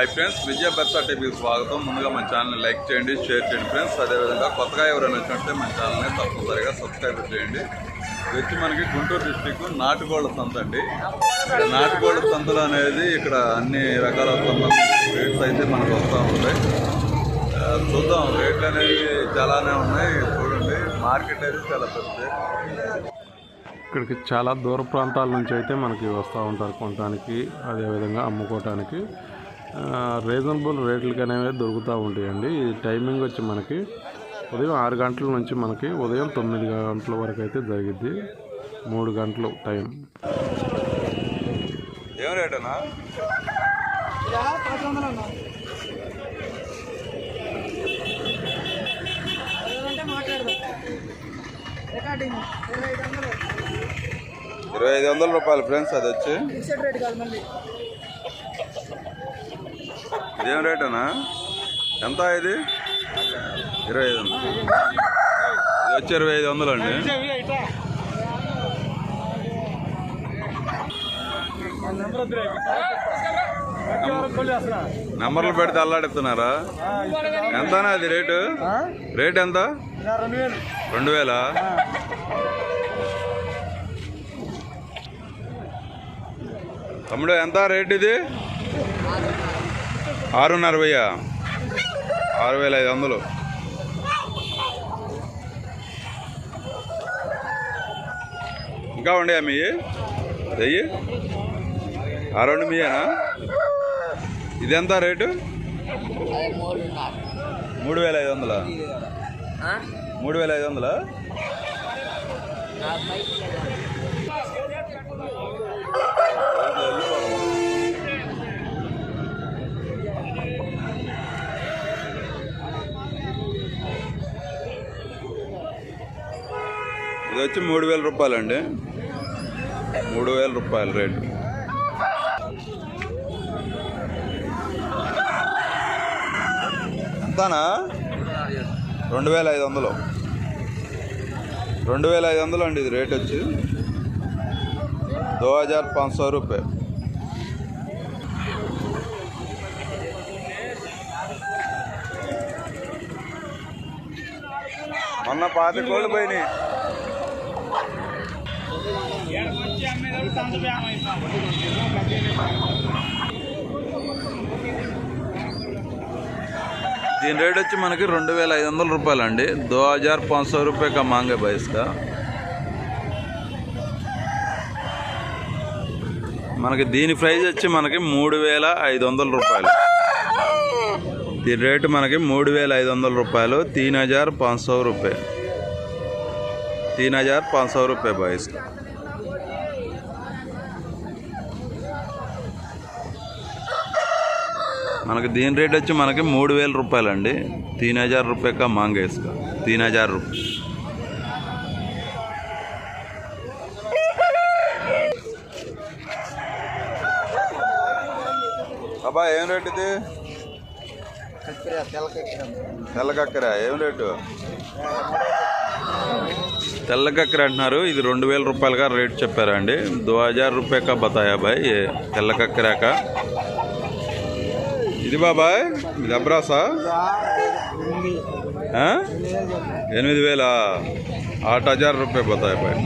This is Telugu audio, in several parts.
హాయ్ ఫ్రెండ్స్ విజయ బర్సా టీవీకి స్వాగతం. ముందుగా మన ఛానల్ని లైక్ చేయండి షేర్ చేయండి ఫ్రెండ్స్ అదేవిధంగా కొత్తగా ఎవరైనా వచ్చినట్టే మన ఛానల్ని తప్పనిసరిగా సబ్స్క్రైబ్ చేయండి. వచ్చి మనకి గుంటూరు డిస్టిక్ నాటుకోళ్ళ సంత అండి. ఇక్కడ నాటుకోళ్ళ సంతలు అనేది ఇక్కడ అన్ని రకాల రేట్స్ అయితే మనకు వస్తూ ఉంటాయి చూద్దాం రేట్లు అనేవి చాలానే ఉన్నాయి. చూడండి మార్కెట్ అయితే చాలా పెద్దది. ఇక్కడికి చాలా దూర ప్రాంతాల నుంచి అయితే మనకి వస్తూ ఉంటారు కొనడానికి అదేవిధంగా అమ్ముకోవటానికి. రీజనబుల్ రేట్లకి అనేవి దొరుకుతూ ఉంటాయండి. ఈ టైమింగ్ వచ్చి మనకి ఉదయం ఆరు గంటల నుంచి మనకి ఉదయం తొమ్మిది గంటల వరకు అయితే జరిగిద్ది. మూడు గంటలు టైం ఏం రేట్ ఇరవై ఐదు ఇరవై ఐదు వందల రూపాయలు ఫ్రెండ్స్ అది వచ్చి? ఇదేం రేటనా ఎంత ఇది? ఇరవై ఐదు వందలు. ఇది వచ్చి ఇరవై ఐదు వందలు అండి. నెంబర్లు పెడితే అల్లాడిస్తున్నారా? ఎంతనా అది రేటు రేట్ ఎంత? రెండు రెండు వేల? తమ్ముడు ఎంత రేట్ ఇది? ఆరున్నర వెయ్య ఆరు వేల ఐదు వందలు. ఇంకా ఉండే మీ వెయ్యి ఆ రెండు మీయేనా? ఇది ఎంత రేటు? మూడు వేల ఐదు వందలా? మూడు వేల ఐదు వందలా? ఇది వచ్చి మూడు వేల రూపాయలు అండి మూడు వేల రూపాయలు రేటు. అంతానా రెండు వేల ఐదు వందలు. రెండు వేల ఐదు వందలు అండి ఇది రేట్ వచ్చి. దో హజార్ పాంచ్ సో రూపాయ మొన్న పాతి కోళ్ళు పోయినాయి. దీని రేట్ వచ్చి మనకి రెండు వేల ఐదు వందల రూపాయలు అండి దో హజార్ పాँच సో రూపాయ का मांग మనకి దీని ప్రైస్ వచ్చి మనకి మూడు వేల ఐదు వందల రూపాయలు. దీని రేట్ మనకి మూడు వేల ఐదు వందల రూపాయలు. తీన్ హజార్ పాँच సో రూపాయ తీన్ హజార్ पाँच సో రూపాయ भाई మనకి దీని రేట్ వచ్చి మనకి మూడు వేల రూపాయలు అండి తీన్ హజార్ రూపాయ కా మాంగే తీన్ హజార్ రూపాయ అబ్బా ఏం రేట్ ఇది? తెల్లకక్కర ఏం రేటు? తెల్ల కక్కర అంటున్నారు. ఇది రెండు వేల రూపాయలుగా రేట్ చెప్పారండి. దో హజార్ రూపాయ కా బతాయా బాయ్ తెల్ల ఇది బాబాయ్ ఇది అబ్రాసా? ఎనిమిది వేల? ఆట హజార్ రూపాయ పోతాయి బాయ్.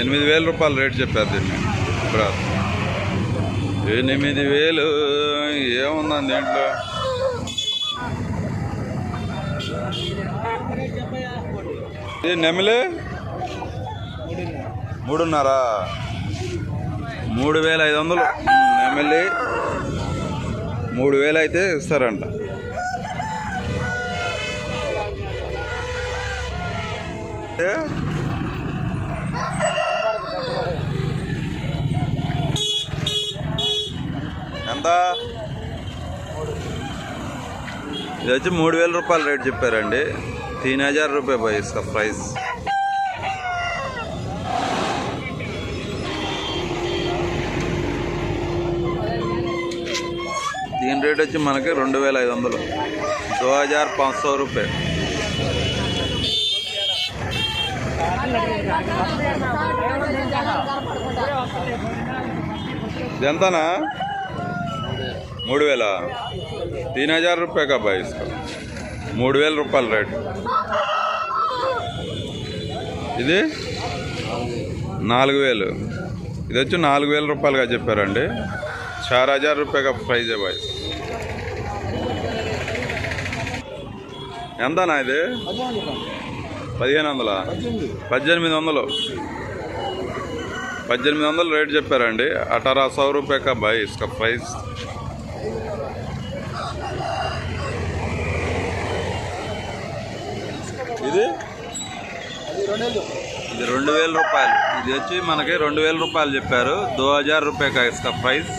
ఎనిమిది వేల రూపాయలు రేట్ చెప్పారు దీన్ని అబ్రాస్. ఎనిమిది వేలు? ఏముందండి దీంట్లో? ఇది నెమలే? మూడున్నర. మూడు వేల ఐదు వందలు. నెమిలి. మూడు వేలు అయితే ఇస్తారంట. ఎంత? ఇది వచ్చి మూడు వేల రూపాయలు రేట్ చెప్పారండి. తీన్ హజార్ రూపాయ బాయ్ ఇస్కా ప్రైస్. దీని రేట్ వచ్చి మనకి రెండు వేల ఐదు వందలు. టూ హజార్ పాంచ్ సో రూపాయ ఎంతనా మూడు వేల? తీన్ హజార్ రూపాయ కాబా బాయ్ మూడు వేల రూపాయల రేట్. ఇది? నాలుగు వేలు. ఇది వచ్చి నాలుగు వేల రూపాయలుగా చెప్పారండి. चार हज़ार रुपये का प्राइस है भाई। ఎంతనా ఇది? పదిహేను వందల? పద్దెనిమిది వందలు. పద్దెనిమిది వందలు రేట్ చెప్పారండి. అఠారా సౌ రూపాయ కా బాయ్ ప్రైస్ ఇది? ఇది రెండు వేల రూపాయలు. ఇది వచ్చి మనకి రెండు వేల రూపాయలు చెప్పారు. దో హజార్ రూపాయ కా ప్రైస్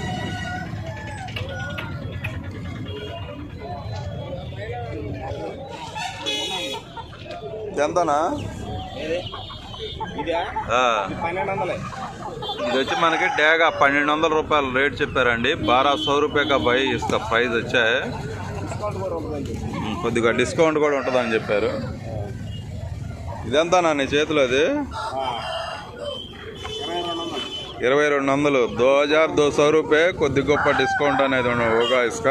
ఎంతనా ఇదా? వచ్చి మనకి డేగా పన్నెండు వందల రూపాయలు రేట్ చెప్పారండి. బారా సౌ రూపాయ కా బై ఇస్కా ప్రైస్ వచ్చాయి కొద్దిగా డిస్కౌంట్ కూడా ఉంటుందని చెప్పారు. ఇదెంతా నా నీ చేతిలో అది? ఇరవై రెండు వందలు. దో హజార్ దో సౌ రూపాయ కొద్ది గొప్ప డిస్కౌంట్ అనేది ఓగా ఇసుక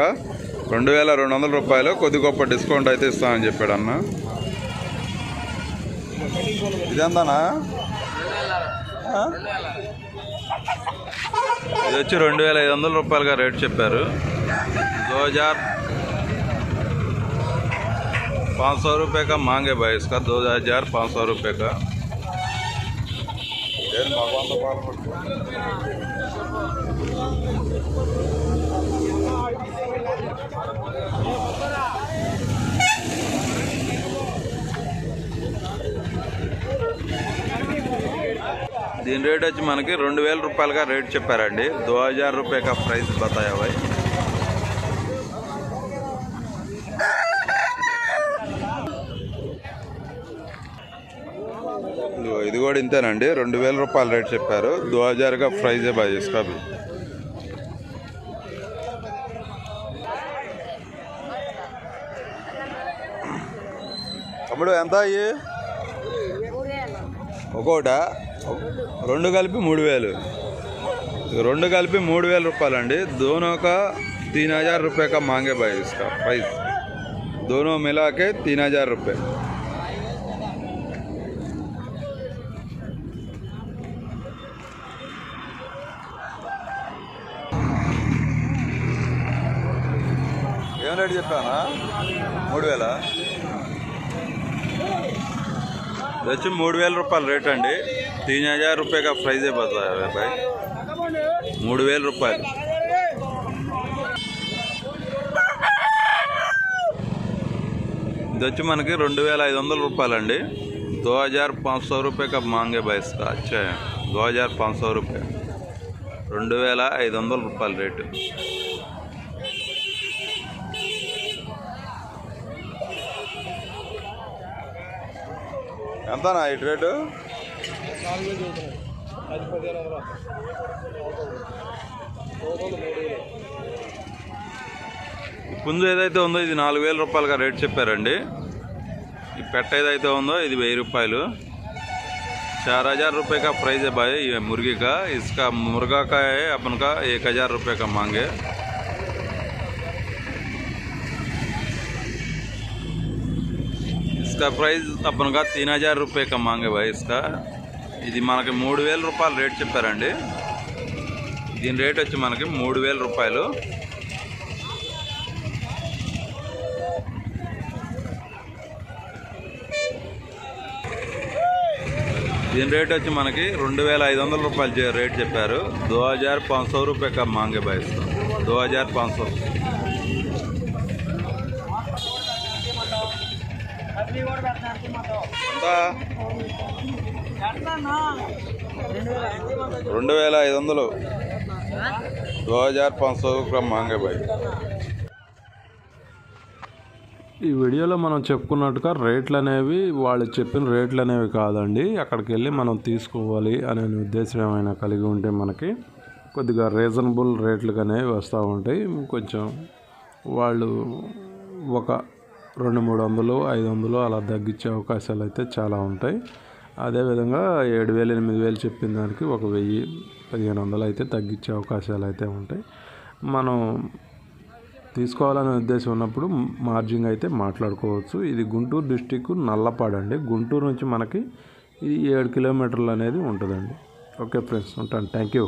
రెండు వేల రెండు వందల రూపాయలు కొద్ది గొప్ప డిస్కౌంట్ అయితే ఇస్తామని చెప్పాడు అన్న. ఇదెంతానా ఆ? ఇది వచ్చి రెండు వేల ఐదు వందల రూపాయలుగా రేట్ చెప్పారు దో హజార్ पाँच सौ रुपये का मांगे भाई इसका दो हजार पाँच सौ रुपये का దీని రేట్ వచ్చి మనకి రెండు వేల రూపాయలుగా రేట్ చెప్పారండి. దో హజార్ రూపాయ ప్రైస్ బతాయా ఇదిగో ఇది కూడా ఇంతేనండి. రెండు వేల రూపాయల రేట్ చెప్పారు. దో హజార్గా ప్రైజ్ బాయ్ ఇస్కా భీ. తమ్ముడు ఎంత అయ్యి? ఒక్కోట? రెండు కలిపి మూడు వేలు ఇక రెండు కలిపి మూడు వేల రూపాయలు అండి दोनों का तीन हजार रुपये का मांगे भाई इसका प्राइस दोनों मिला के तीन हजार रुपये ఏం రేటు చెప్పానా మూడు వేల ఇది వచ్చి మూడు వేల రూపాయలు రేట్ అండి. తిన హజార్ రూపాయగా ప్రైజ్ అయిపోతుంది బాయ్. మూడు వేల రూపాయలు. ఇది వచ్చి మనకి రెండు వేల ఐదు వందల రూపాయలు అండి. దో హజార్ పాంచ్ సో రూపాయ మాంగే బాయ్ వచ్చాయి దో హజార్ పాంచ్ సో రూపాయ రెండు వేల ఐదు వందల రూపాయలు రేటు. మూడు వేలు ఈ పుంజు ఏదైతే ఉందో ఇది నాలుగు వేల రూపాయలుగా రేట్ చెప్పారండి ఈ పెట్ట ఏదైతే ఉందో ఇది వెయ్యి రూపాయలు चार हजार रुपये का प्राइस है भाई ये मुर्गी का इसका मुर्गा का है अपन का एक हजार रुपये का मांगे इसका प्राइस अपन का హజార్ हज़ार रुपये का मांगे ఇది మనకి మూడు వేల రూపాయలు రేట్ చెప్పారండి. దీని రేట్ వచ్చి మనకి మూడు వేల రూపాయలు. దీని రేట్ వచ్చి మనకి రెండు వేల ఐదు వందల రూపాయలు రేట్ చెప్పారు. దో హజార్ పాँच सौ रुपये का मांगे भाई इसका दो हज़ार पाँच రెండు వేల ఐదు వందలు. దో హజార్ పాంచ్ గ్రామ్ మాంగే బాయ్ ఈ వీడియోలో మనం చెప్పుకున్నట్టుగా రేట్లు అనేవి వాళ్ళు చెప్పిన రేట్లు అనేవి కాదండి. అక్కడికి వెళ్ళి మనం తీసుకోవాలి అనే ఉద్దేశం ఏమైనా కలిగి ఉంటే మనకి కొద్దిగా రీజనబుల్ రేట్లుగానే వస్తూ ఉంటాయి. కొంచెం వాళ్ళు ఒక రెండు మూడు వందలు ఐదు వందలు అలా తగ్గించే అవకాశాలు అయితే చాలా ఉంటాయి. అదేవిధంగా ఏడు వేలు ఎనిమిది వేలు చెప్పిన దానికి ఒక వెయ్యి పదిహేను వందలు అయితే తగ్గించే అవకాశాలు అయితే ఉంటాయి. మనం తీసుకోవాలనే ఉద్దేశం ఉన్నప్పుడు మార్జింగ్ అయితే మాట్లాడుకోవచ్చు. ఇది గుంటూరు డిస్టిక్ నల్లపాడు అండి. గుంటూరు నుంచి మనకి ఇది ఏడు కిలోమీటర్లు అనేది ఉంటుందండి. ఓకే ఫ్రెండ్స్ ఉంటాను. Thank you.